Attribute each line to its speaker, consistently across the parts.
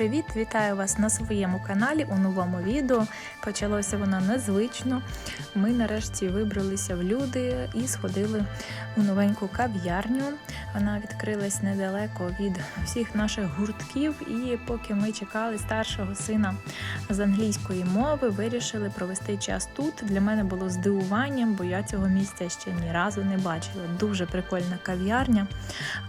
Speaker 1: Привіт! Вітаю вас на своєму каналі у новому відео. Почалося воно незвично. Ми нарешті вибралися в люди і сходили у новеньку кав'ярню. Вона відкрилась недалеко від всіх наших гуртків. І поки ми чекали старшого сина з англійської мови, вирішили провести час тут. Для мене було здивуванням, бо я цього місця ще ні разу не бачила. Дуже прикольна кав'ярня.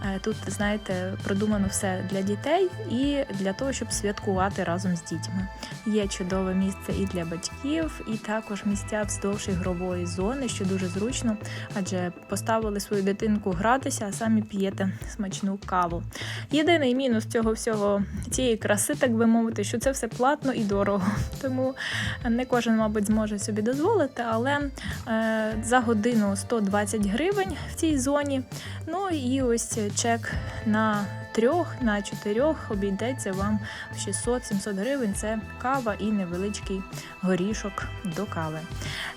Speaker 1: Е, Тут, знаєте, продумано все для дітей і для того, щоб святкувати разом з дітьми. Є чудове місце і для батьків, і також місця вздовж ігрової зони, що дуже зручно, адже поставили свою дитинку гратися, а самі п'єте смачну каву. Єдиний мінус цього всього цієї краси, так би мовити, що це все платно і дорого. Тому не кожен, мабуть, зможе собі дозволити, але е, за годину 120 гривень в цій зоні. Ну і ось чек на трьох, на чотирьох обійдеться вам в 600-700 гривень. Це кава і невеличкий горішок до кави.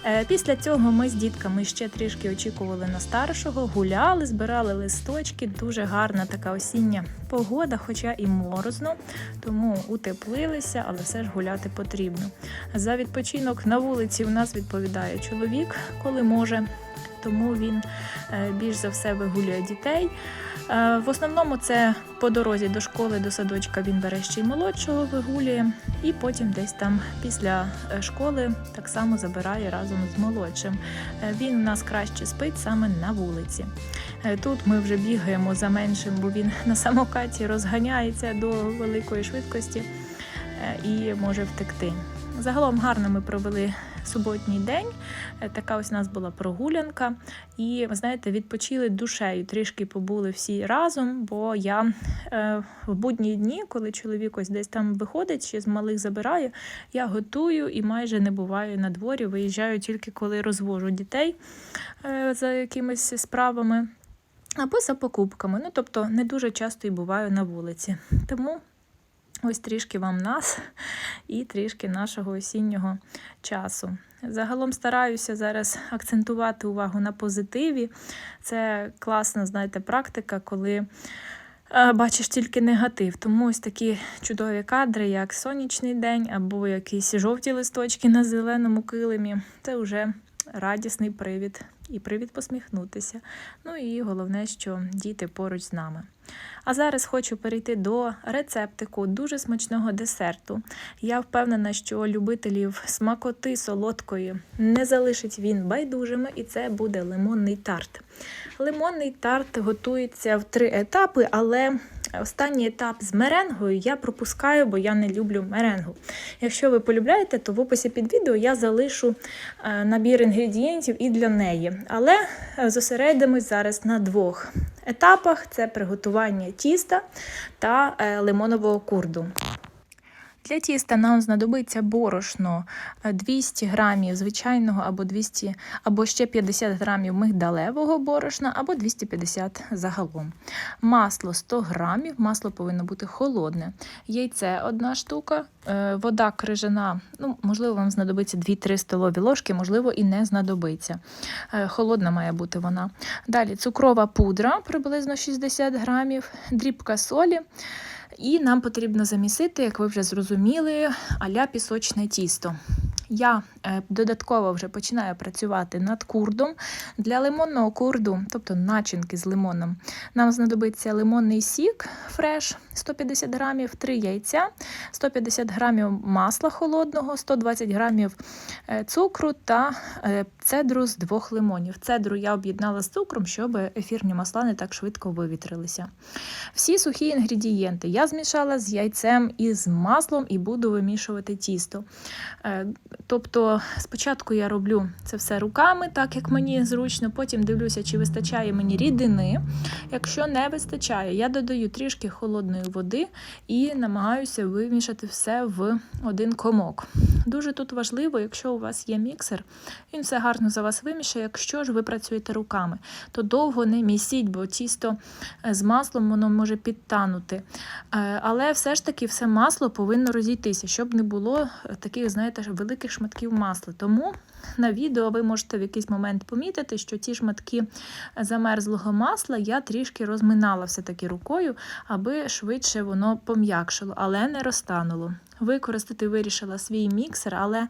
Speaker 1: Е, Після цього ми з дітками ще трішки очікували на старшого, гуляли, збирали листочки. Дуже гарна така осіння погода, хоча і морозно, тому утеплилися, але все ж гуляти потрібно. За відпочинок на вулиці у нас відповідає чоловік, коли може. Тому він е, більш за все вигулює дітей. Е, В основному це по дорозі до школи, до садочка він бере ще й молодшого вигулює, і потім десь там після е, школи так само забирає разом з молодшим. Він у нас краще спить саме на вулиці. Тут ми вже бігаємо за меншим, бо він на самокаті розганяється до великої швидкості і може втекти. Загалом гарно ми провели суботній день. Е, Така ось у нас була прогулянка. І ви знаєте, відпочили душею. Трішки побули всі разом, бо я е, в будні дні, коли чоловік ось десь там виходить, ще з малих забирає, я готую і майже не буваю на дворі. Виїжджаю тільки коли розвожу дітей е, за якимись справами. Або за покупками. Ну, тобто не дуже часто і буваю на вулиці. Тому ось трішки вам нас і трішки нашого осіннього часу. Загалом стараюся зараз акцентувати увагу на позитиві. Це класна, знаєте, практика, коли е, бачиш тільки негатив. Тому ось такі чудові кадри, як сонячний день або якісь жовті листочки на зеленому килимі. Це вже радісний привід і привід посміхнутися. Ну і головне, що діти поруч з нами. А зараз хочу перейти до рецептику дуже смачного десерту. Я впевнена, що любителів смакоти солодкої не залишить він байдужими, і це буде лимонний тарт. Лимонний тарт готується в три етапи, але останній етап з меренгою я пропускаю, бо я не люблю меренгу. Якщо ви полюбляєте, то в описі під відео я залишу е, набір інгредієнтів і для неї. Але е, зосередимось зараз на двох етапах: це приготування тіста та е, лимонового курду. Для тіста нам знадобиться борошно е, 200 грамів звичайного або 200, або ще 50 грамів мигдалевого борошна, або 250 загалом. Масло 100 грамів, масло повинно бути холодне. Яйце одна штука, е, вода крижана, ну, можливо, вам знадобиться 2-3 столові ложки, можливо, і не знадобиться. Е, Холодна має бути вона. Далі цукрова пудра приблизно 60 грамів, дрібка солі. І нам потрібно замісити, як ви вже зрозуміли, аля пісочне тісто. Я е, додатково вже починаю працювати над курдом. Для лимонного курду, тобто начинки з лимоном, нам знадобиться лимонний сік фреш 150 грамів, 3 яйця, 150 грамів масла холодного, 120 грамів е, цукру та е, цедру з двох лимонів. Цедру я об'єднала з цукром, щоб ефірні масла не так швидко вивітрилися. Всі сухі інгредієнти я змішала з яйцем і з маслом і буду вимішувати тісто. Е, Тобто, спочатку я роблю це все руками, так як мені зручно, потім дивлюся, чи вистачає мені рідини. Якщо не вистачає, я додаю трішки холодної води і намагаюся вимішати все в один комок. Дуже тут важливо, якщо у вас є міксер, він все гарно за вас вимішає. Якщо ж ви працюєте руками, то довго не місіть, бо тісто е, з маслом воно може підтанути. Е, Але все ж таки все масло повинно розійтися, щоб не було таких, знаєте, великих шматків масла. Тому на відео ви можете в якийсь момент помітити, що ті шматки замерзлого масла я трішки розминала все-таки рукою, аби швидше воно пом'якшило, але не розтануло. Використати вирішила свій міксер, але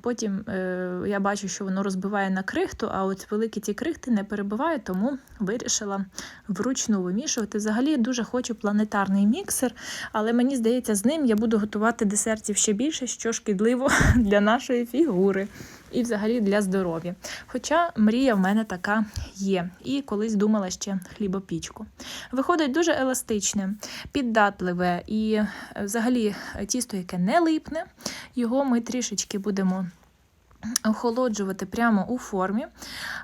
Speaker 1: потім е, я бачу, що воно розбиває на крихту, а от великі ті крихти не перебиває, тому вирішила вручну вимішувати. Взагалі дуже хочу планетарний міксер, але мені здається, з ним я буду готувати десертів ще більше, що шкідливо для нашої фігури і взагалі для здоров'я. Хоча мрія в мене така є. І колись думала ще хлібопічку. Виходить дуже еластичне, піддатливе і е, взагалі тісто, яке не липне, його ми трішечки будемо. Охолоджувати прямо у формі.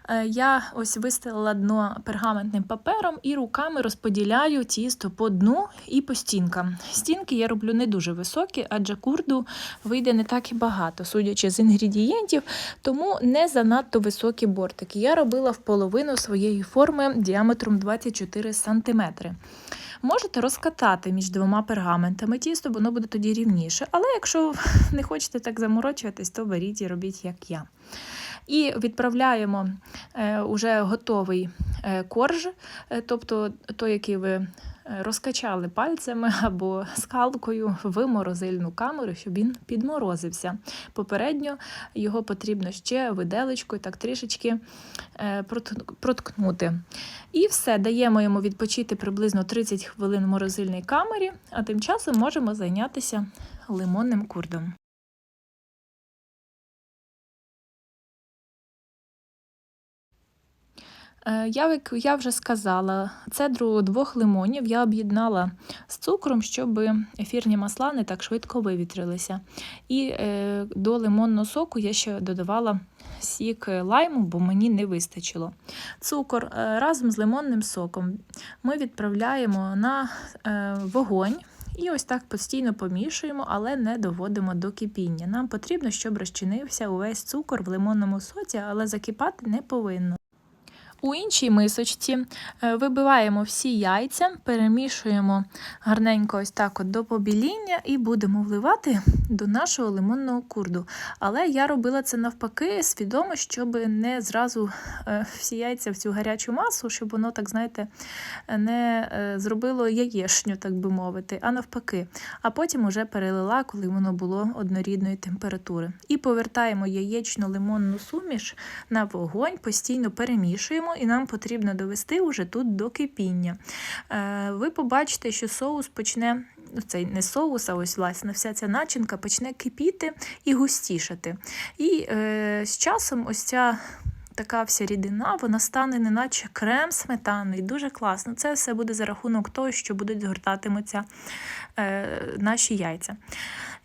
Speaker 1: Е, Я ось вистелила дно пергаментним папером і руками розподіляю тісто по дну і по стінкам. Стінки я роблю не дуже високі, адже курду вийде не так і багато, судячи з інгредієнтів, тому не занадто високі бортики. Я робила в половину своєї форми діаметром 24 см. Можете розкатати між двома пергаментами тісто, воно буде тоді рівніше. Але якщо не хочете так заморочуватись, то беріть і робіть, як я. І відправляємо е, уже готовий е, корж, е, тобто той, який ви розкачали пальцями або скалкою в морозильну камеру, щоб він підморозився. Попередньо його потрібно ще виделечкою так трішечки проткнути. І все, даємо йому відпочити приблизно 30 хвилин в морозильній камері, а тим часом можемо зайнятися лимонним курдом. Я, як я вже сказала, цедру двох лимонів я об'єднала з цукром, щоб ефірні масла не так швидко вивітрилися. І е, до лимонного соку я ще додавала сік лайму, бо мені не вистачило. Цукор е, разом з лимонним соком ми відправляємо на е, вогонь. І ось так постійно помішуємо, але не доводимо до кипіння. Нам потрібно, щоб розчинився увесь цукор в лимонному соці, але закипати не повинно. У іншій мисочці е, вибиваємо всі яйця, перемішуємо гарненько ось так от до побіління і будемо вливати до нашого лимонного курду. Але я робила це навпаки, свідомо, щоб не зразу е, всі яйця в цю гарячу масу, щоб воно, так знаєте, не е, зробило яєшню, так би мовити, а навпаки. А потім уже перелила, коли воно було однорідної температури. І повертаємо яєчну лимонну суміш на вогонь, постійно перемішуємо, і нам потрібно довести уже тут до кипіння. Е, Ви побачите, що соус почне. ну, Цей не соус, а ось власне вся ця начинка почне кипіти і густішати. І е, з часом ось ця така вся рідина, вона стане неначе крем сметаний, дуже класно. Це все буде за рахунок того, що будуть згортатимуться е, наші яйця.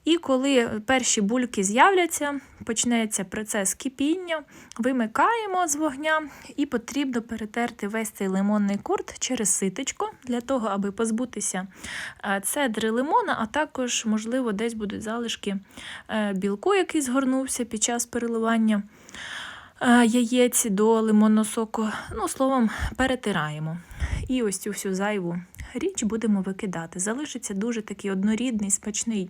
Speaker 1: І коли перші бульки з'являться, почнеться процес кипіння, вимикаємо з вогня і потрібно перетерти весь цей лимонний курт через ситочко, для того, аби позбутися е, цедри лимона, а також, можливо, десь будуть залишки е, білку, який згорнувся під час переливання е, яєць до лимонного соку. Ну, словом, перетираємо. І ось цю всю зайву річ будемо викидати. Залишиться дуже такий однорідний, смачний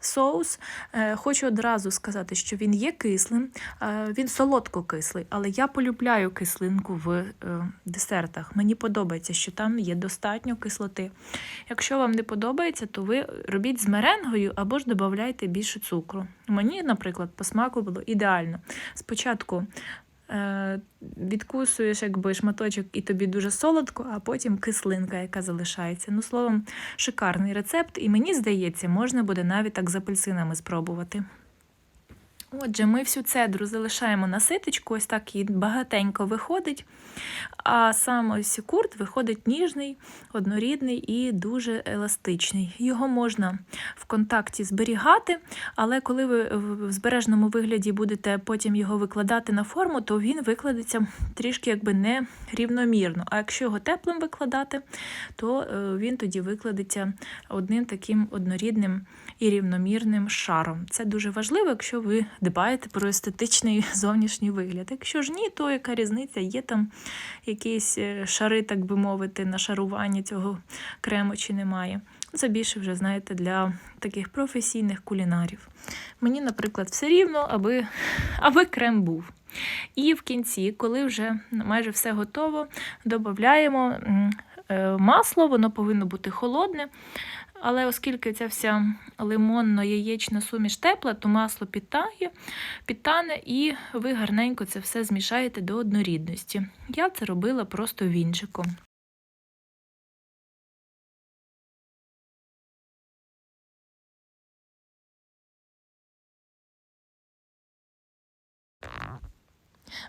Speaker 1: соус. Е, Хочу одразу сказати, що він є кислим, е, він солодко-кислий, але я полюбляю кислинку в е, десертах. Мені подобається, що там є достатньо кислоти. Якщо вам не подобається, то ви робіть з меренгою або ж додавайте більше цукру. Мені, наприклад, по смаку було ідеально. Спочатку відкусуєш якби шматочок і тобі дуже солодко, а потім кислинка, яка залишається. Ну, словом, шикарний рецепт, і мені здається, можна буде навіть так з апельсинами спробувати. Отже, ми всю цедру залишаємо на ситочку, ось так і багатенько виходить. А сам ось курт виходить ніжний, однорідний і дуже еластичний. Його можна в контакті зберігати, але коли ви в збережному вигляді будете потім його викладати на форму, то він викладеться трішки якби не рівномірно. А якщо його теплим викладати, то е, він тоді викладеться одним таким однорідним і рівномірним шаром. Це дуже важливо, якщо ви дбаєте про естетичний зовнішній вигляд. Якщо ж ні, то яка різниця? Є там якісь е, шари, так би мовити, нашарування цього крему чи немає. Це більше вже, знаєте, для таких професійних кулінарів. Мені, наприклад, все рівно, аби, аби крем був. І в кінці, коли вже майже все готово, додаємо е, масло, воно повинно бути холодне. Але оскільки ця вся лимонно-яєчна суміш тепла, то масло підтає, підтане і ви гарненько це все змішаєте до однорідності. Я це робила просто вінчиком.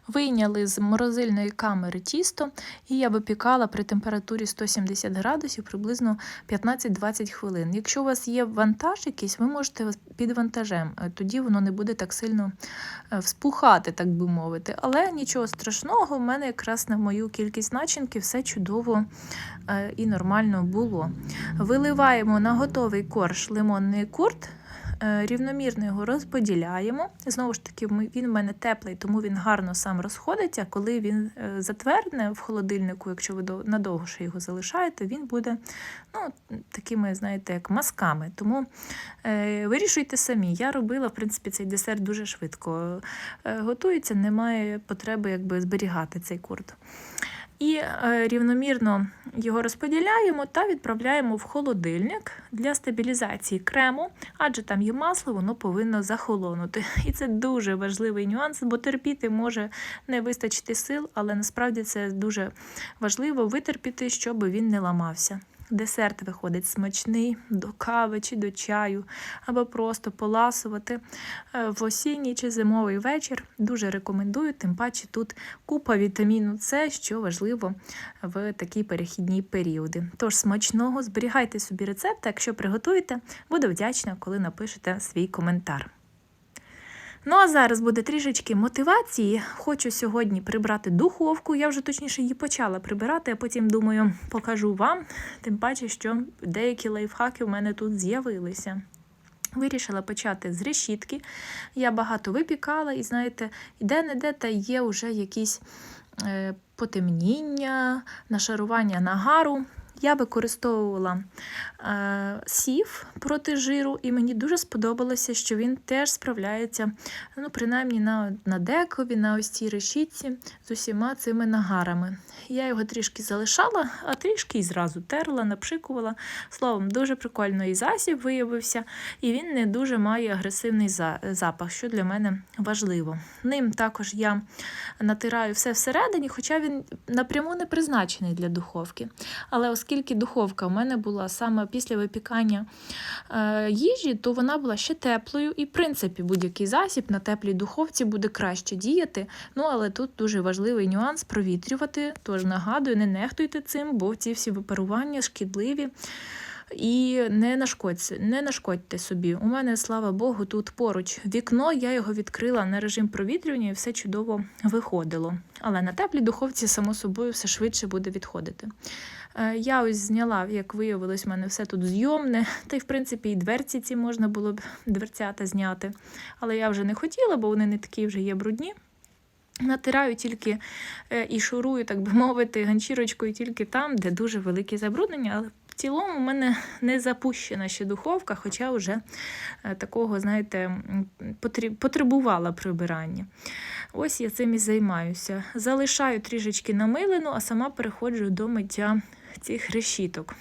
Speaker 1: Вийняли з морозильної камери тісто, і я випікала при температурі 170 градусів приблизно 15-20 хвилин. Якщо у вас є вантаж якийсь, ви можете під вантажем, е, тоді воно не буде так сильно е, вспухати, так би мовити. Але нічого страшного, в мене якраз на мою кількість начинки все чудово е, і нормально було. Виливаємо на готовий корж лимонний курт. Е, рівномірно його розподіляємо. Знову ж таки, він в мене теплий, тому він гарно сам розходиться. Коли він е, затвердне в холодильнику, якщо ви надовго ще його залишаєте, він буде ну, такими, знаєте, як масками. Тому е, вирішуйте самі. Я робила, в принципі, цей десерт дуже швидко е, готується, немає потреби якби, зберігати цей курт і е, рівномірно його розподіляємо та відправляємо в холодильник для стабілізації крему, адже там є масло, воно повинно захолонути. І це дуже важливий нюанс, бо терпіти може не вистачити сил, але насправді це дуже важливо витерпіти, щоб він не ламався. Десерт виходить смачний до кави чи до чаю, або просто поласувати е, в осінній чи зимовий вечір. Дуже рекомендую, тим паче тут купа вітаміну С, що важливо в такі перехідні періоди. Тож смачного зберігайте собі рецепт, якщо приготуєте, буду вдячна, коли напишете свій коментар. Ну, а зараз буде трішечки мотивації. Хочу сьогодні прибрати духовку. Я вже точніше її почала прибирати, а потім, думаю, покажу вам. Тим паче, що деякі лайфхаки в мене тут з'явилися. Вирішила почати з решітки. Я багато випікала, і знаєте, де-не-де та є вже якісь е, потемніння, нашарування нагару. Я використовувала сів проти жиру, і мені дуже сподобалося, що він теж справляється, ну, принаймні на на декові, на ось цій решітці з усіма цими нагарами. Я його трішки залишала, а трішки і зразу терла, напшикувала. Словом, дуже прикольний засіб виявився, і він не дуже має агресивний запах, що для мене важливо. Ним також я натираю все всередині, хоча він напряму не призначений для духовки. Але оскільки духовка в мене була саме після випікання е, їжі, то вона була ще теплою, і, в принципі, будь-який засіб на теплій духовці буде краще діяти. Ну, але тут дуже важливий нюанс провітрювати. Тож нагадую, не нехтуйте цим, бо ці всі випарування шкідливі. І не нашкодьте, не нашкодьте собі. У мене, слава Богу, тут поруч вікно, я його відкрила на режим провітрювання і все чудово виходило. Але на теплій духовці, само собою, все швидше буде відходити. Е, я ось зняла, як виявилось, в мене все тут зйомне, та й, в принципі, і дверці ці можна було б дверцята зняти. Але я вже не хотіла, бо вони не такі вже є брудні. Натираю тільки е, і шурую, так би мовити, ганчірочкою тільки там, де дуже велике забруднення. Але в цілому в мене не запущена ще духовка, хоча вже е, такого, знаєте, потребувала прибирання. Ось я цим і займаюся. Залишаю трішечки намилену, а сама переходжу до миття цих решіток.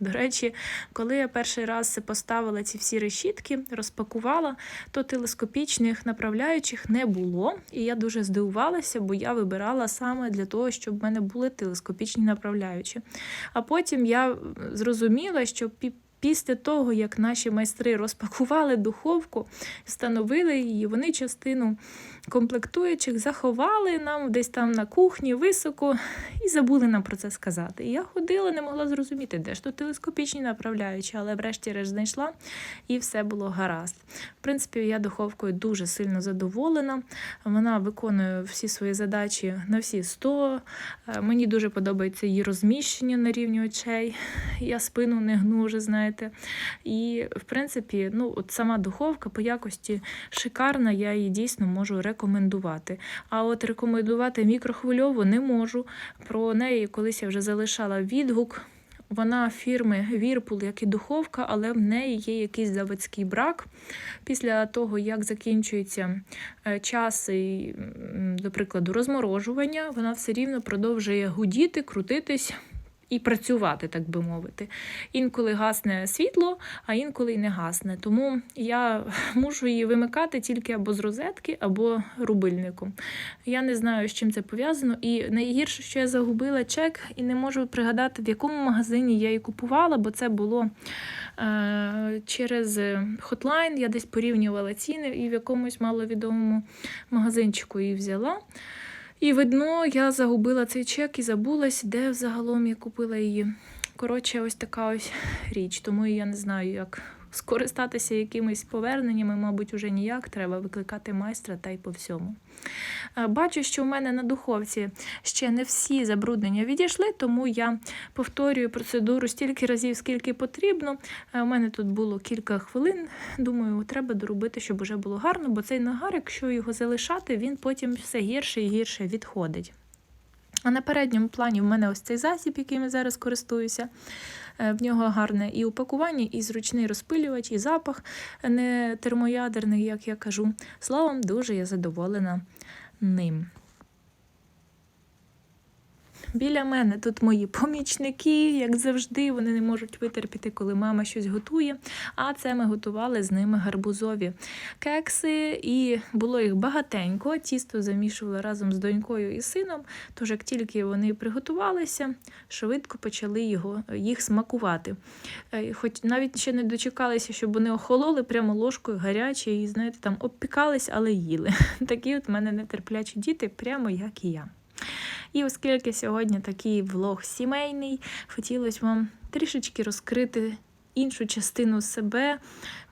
Speaker 1: До речі, коли я перший раз поставила ці всі решітки, розпакувала, то телескопічних направляючих не було. І я дуже здивувалася, бо я вибирала саме для того, щоб в мене були телескопічні направляючі. А потім я зрозуміла, що Після того, як наші майстри розпакували духовку, встановили її, вони частину комплектуючих заховали нам десь там на кухні високо і забули нам про це сказати. І я ходила, не могла зрозуміти, де ж то телескопічні направляючі, але врешті-решт знайшла і все було гаразд. В принципі, я духовкою дуже сильно задоволена. Вона виконує всі свої задачі на всі 100. Е, мені дуже подобається її розміщення на рівні очей. Я спину не гну вже, знаєте. І, в принципі, ну, от сама духовка по якості шикарна, я її дійсно можу рекомендувати рекомендувати. А от рекомендувати мікрохвильову не можу. Про неї колись я вже залишала відгук. Вона фірми Whirlpool, як і духовка, але в неї є якийсь заводський брак. Після того, як закінчується е, час, до прикладу, розморожування, вона все рівно продовжує гудіти, крутитись. І працювати, так би мовити. Інколи гасне світло, а інколи й не гасне. Тому я мушу її вимикати тільки або з розетки, або рубильником. Я не знаю, з чим це пов'язано. І найгірше, що я загубила чек і не можу пригадати, в якому магазині я її купувала, бо це було е, через хотлайн. Я десь порівнювала ціни і в якомусь маловідомому магазинчику її взяла. І видно, я загубила цей чек і забулась, де взагалом я купила її. Коротше, ось така ось річ. Тому я не знаю, як скористатися якимись поверненнями, мабуть, уже ніяк. Треба викликати майстра та й по всьому. Е, Бачу, що в мене на духовці ще не всі забруднення відійшли, тому я повторюю процедуру стільки разів, скільки потрібно. Е, У мене тут було кілька хвилин. Думаю, треба доробити, щоб уже було гарно, бо цей нагар, якщо його залишати, він потім все гірше і гірше відходить. А на передньому плані в мене ось цей засіб, яким я зараз користуюся. Е, В нього гарне і упакування, і зручний розпилювач, і запах не термоядерний, як я кажу. Словом, дуже я задоволена ним. Біля мене тут мої помічники, як завжди, вони не можуть витерпіти, коли мама щось готує. А це ми готували з ними гарбузові кекси, і було їх багатенько. Тісто замішували разом з донькою і сином. Тож, як тільки вони приготувалися, швидко почали його, їх смакувати. Е, Хоч навіть ще не дочекалися, щоб вони охололи прямо ложкою гарячі, і знаєте, там обпікались, але їли. Такі от в мене нетерплячі діти, прямо як і я. І оскільки сьогодні такий влог сімейний, хотілося вам трішечки розкрити іншу частину себе,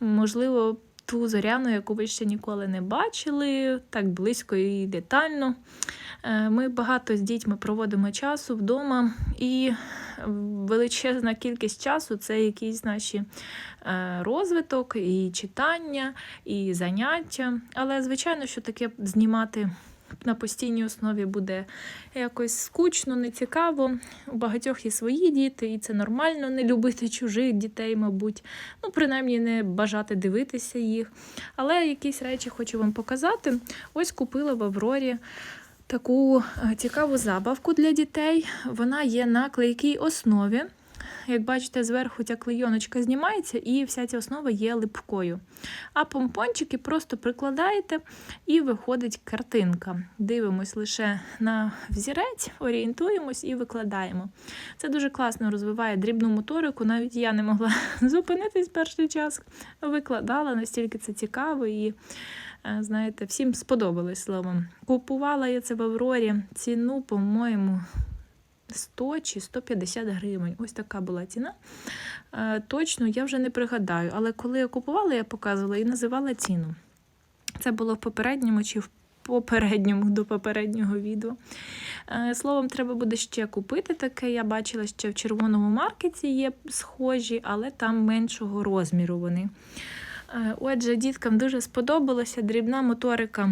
Speaker 1: можливо, ту зоряну, яку ви ще ніколи не бачили, так близько і детально. Е, Ми багато з дітьми проводимо часу вдома, і величезна кількість часу це якісь наші е, розвиток, і читання, і заняття. Але, звичайно, що таке знімати на постійній основі буде якось скучно, нецікаво. У багатьох є свої діти, і це нормально не любити чужих дітей, мабуть. Ну, принаймні, не бажати дивитися їх. Але якісь речі хочу вам показати. Ось купила в Аврорі. Таку е, цікаву забавку для дітей. Вона є на клейкій основі. Як бачите, зверху ця клейоночка знімається, і вся ця основа є липкою. А помпончики просто прикладаєте і виходить картинка. Дивимось лише на взірець, орієнтуємось і викладаємо. Це дуже класно розвиває дрібну моторику. Навіть я не могла зупинитись перший час. Викладала, настільки це цікаво і. е, Знаєте, всім сподобалось словом. Купувала я це в Аврорі. Ціну, по-моєму, 100 чи 150 гривень. Ось така була ціна. Е, Точно я вже не пригадаю, але коли я купувала, я показувала і називала ціну. Це було в попередньому чи в попередньому до попереднього відео. Е, Словом, треба буде ще купити таке. Я бачила, що в червоному маркеті є схожі, але там меншого розміру вони. Е, Отже, діткам дуже сподобалося. Дрібна моторика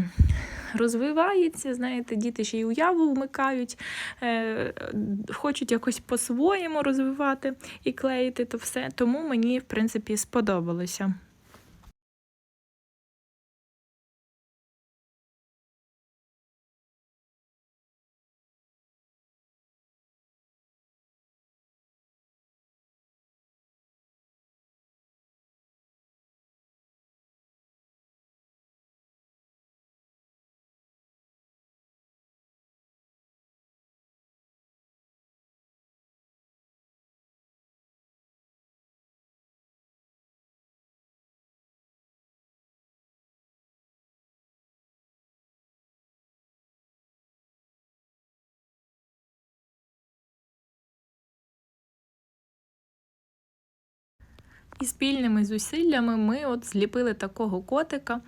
Speaker 1: розвивається. Знаєте, діти ще й уяву вмикають, е, хочуть якось по-своєму розвивати і клеїти то все. Тому мені, в принципі, сподобалося. І спільними зусиллями ми от зліпили такого котика.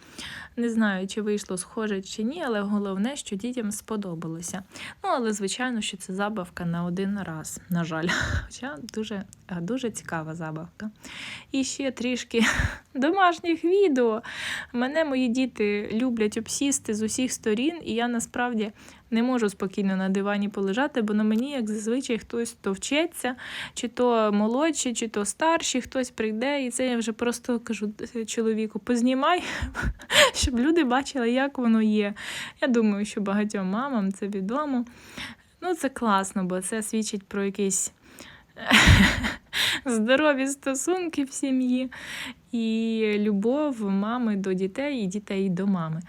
Speaker 1: Не знаю, чи вийшло схоже чи ні, але головне, що дітям сподобалося. Ну, але звичайно, що це забавка на один раз, на жаль. Хоча дуже, е, дуже цікава забавка. І ще трішки домашніх відео. Мене мої діти люблять обсісти з усіх сторін, і я насправді Не можу спокійно на дивані полежати, бо на мені, як зазвичай, хтось товчеться, чи то молодший, чи то старший, хтось прийде, і це я вже просто кажу чоловіку: познімай, щоб люди бачили, як воно є. Я думаю, що багатьом мамам це відомо. Ну, це класно, бо це свідчить про якісь здорові стосунки в сім'ї і любов мами до дітей і дітей до мами.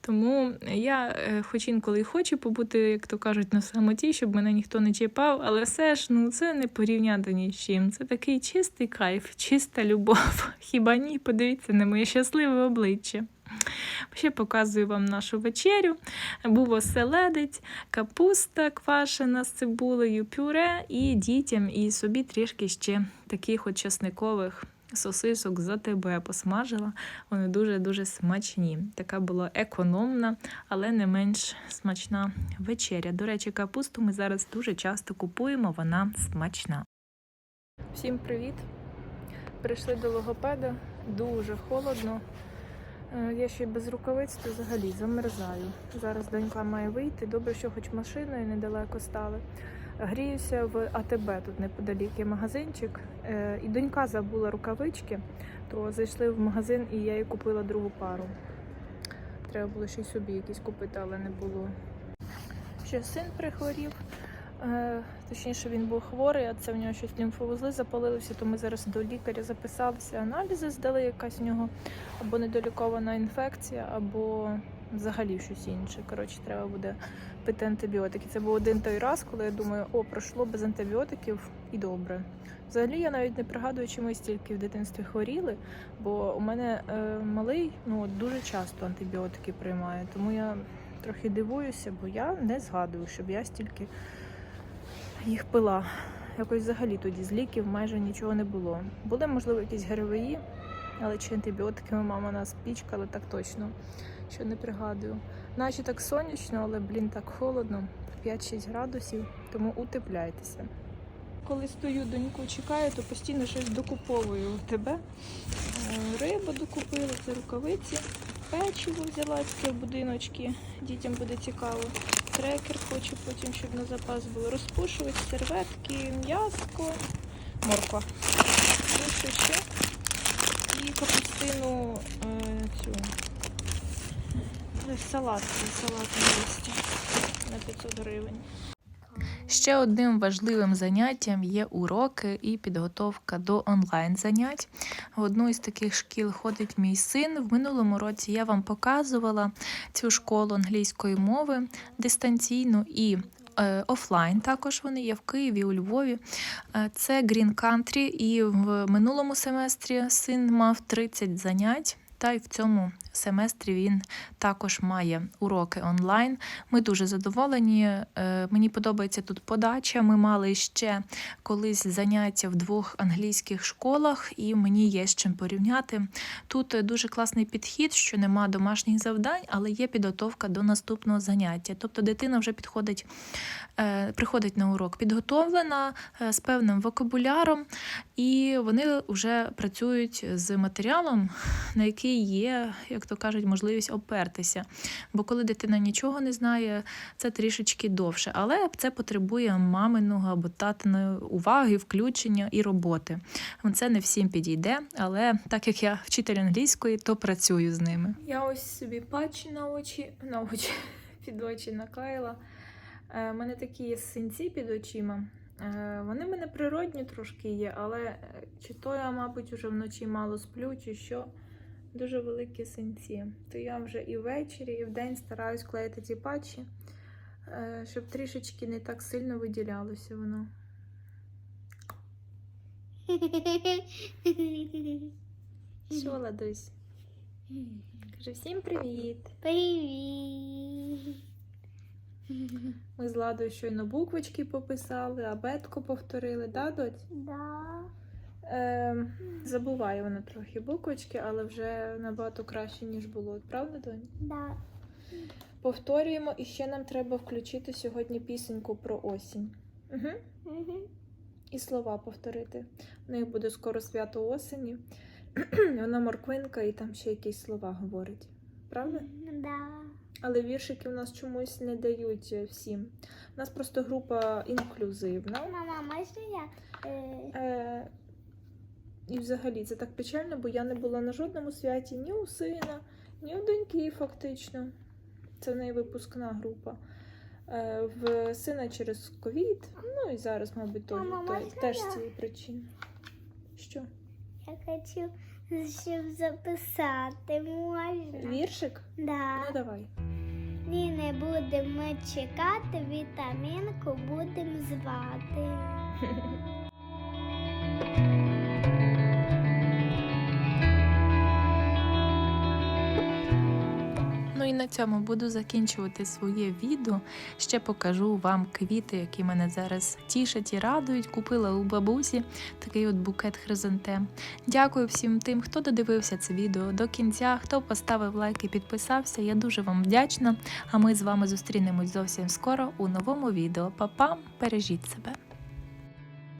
Speaker 1: Тому я, е, хоч інколи хочу побути, як то кажуть, на самоті, щоб мене ніхто не чіпав, але все ж ну це не порівняти ні з чим. Це такий чистий кайф, чиста любов. Хіба ні? Подивіться на моє щасливе обличчя. Ще показую вам нашу вечерю. Був оселедець, капуста квашена з цибулею, пюре і дітям, і собі трішки ще таких от часникових сосисок за тебе посмажила. Вони дуже-дуже смачні. Така була економна, але не менш смачна вечеря. До речі, капусту ми зараз дуже часто купуємо, вона смачна. Всім привіт! Прийшли до логопеда, дуже холодно. Е, Я ще й без рукавиць, то взагалі замерзаю. Зараз донька має вийти. Добре, що хоч машиною недалеко стали. Гріюся в АТБ, тут неподалік є магазинчик. Е, І донька забула рукавички, то зайшли в магазин і я їй купила другу пару. Треба було ще й собі якісь купити, але не було. Ще син прихворів. Е, Точніше, він був хворий, а це в нього щось лімфовузли запалилися, то ми зараз до лікаря записалися, аналізи здали, якась в нього або недолікована інфекція, або взагалі щось інше. Коротше, треба буде пити антибіотики. Це був один той раз, коли я думаю, о, пройшло без антибіотиків і добре. Взагалі я навіть не пригадую, чи ми стільки в дитинстві хворіли, бо у мене е, малий ну, дуже часто антибіотики приймає, тому я трохи дивуюся, бо я не згадую, щоб я стільки їх пила. Якось взагалі тоді з ліків майже нічого не було. Були, можливо, якісь ГРВІ, але чи антибіотиками мама нас пічкала, так точно, що не пригадую. Наче так сонячно, але, блін, так холодно, 5-6 градусів, тому утепляйтеся. Коли стою, доньку чекаю, то постійно щось докуповую у тебе. Е, Рибу докупила, це рукавиці, печиво взяла таке будиночки, дітям буде цікаво. Крекер хочу потім, щоб на запас було. Розпушувач, серветки, м'яско, морква. Що ще? І капустину е, цю. Е, Салат, салат на листі на 500 гривень. Ще одним важливим заняттям є уроки і підготовка до онлайн занять. В одну із таких шкіл ходить мій син. В минулому році я вам показувала цю школу англійської мови дистанційну і е, офлайн. Також вони є в Києві, у Львові. Е, Це Green Country, і в минулому семестрі син мав 30 занять. Та й в цьому семестрі він також має уроки онлайн. Ми дуже задоволені. Е, Мені подобається тут подача. Ми мали ще колись заняття в двох англійських школах, і мені є з чим порівняти. Тут е, дуже класний підхід, що нема домашніх завдань, але є підготовка до наступного заняття. Тобто дитина вже підходить, е, приходить на урок підготовлена з певним вокабуляром, і вони вже працюють з матеріалом, на який є, як то кажуть, можливість опертися. Бо коли дитина нічого не знає, це трішечки довше. Але це потребує маминого або татиної уваги, включення і роботи. Це не всім підійде, але так як я вчитель англійської, то працюю з ними. Я ось собі патчі на очі, на очі під очі наклеїла. У мене такі є синці під очима. Е, Вони в мене природні трошки є, але е, чи то я, мабуть, вже вночі мало сплю, чи що. Дуже великі синці. То я вже і ввечері, і вдень стараюсь клеїти ці патчі, е, щоб трішечки не так сильно виділялося воно. Що, Ладусь? Кажи всім привіт!
Speaker 2: Привіт.
Speaker 1: Ми з Ладою щойно буквочки пописали, абетку повторили, да, доць?
Speaker 2: Да.
Speaker 1: Е, забуває вона трохи буквочки, але вже набагато краще, ніж було. Правда, донь?
Speaker 2: Да.
Speaker 1: Повторюємо, і ще нам треба включити сьогодні пісеньку про осінь. Угу. І слова повторити. У них буде скоро свято осені. Вона морквинка і там ще якісь слова говорить. Правда?
Speaker 2: Да.
Speaker 1: але віршики у нас чомусь не дають е, всім. У нас просто група інклюзивна.
Speaker 2: Мама, можна я? Е,
Speaker 1: Е, і взагалі це так печально, бо я не була на жодному святі ні у сина, ні у доньки, фактично. Це в неї випускна група. Е, в сина через ковід, ну і зараз, мабуть, теж,
Speaker 2: Мама,
Speaker 1: те- теж
Speaker 2: я?
Speaker 1: з цієї причини. Що?
Speaker 2: я хочу, щоб записати можна.
Speaker 1: Віршик?
Speaker 2: Да.
Speaker 1: Ну давай.
Speaker 2: Ні, не будемо чекати, вітамінку будемо звати.
Speaker 1: Ну і на цьому буду закінчувати своє відео. Ще покажу вам квіти, які мене зараз тішать і радують. Купила у бабусі такий от букет хризантем. Дякую всім тим, хто додивився це відео до кінця, хто поставив лайк і підписався. Я дуже вам вдячна. А ми з вами зустрінемось зовсім скоро у новому відео. Па-па, бережіть себе!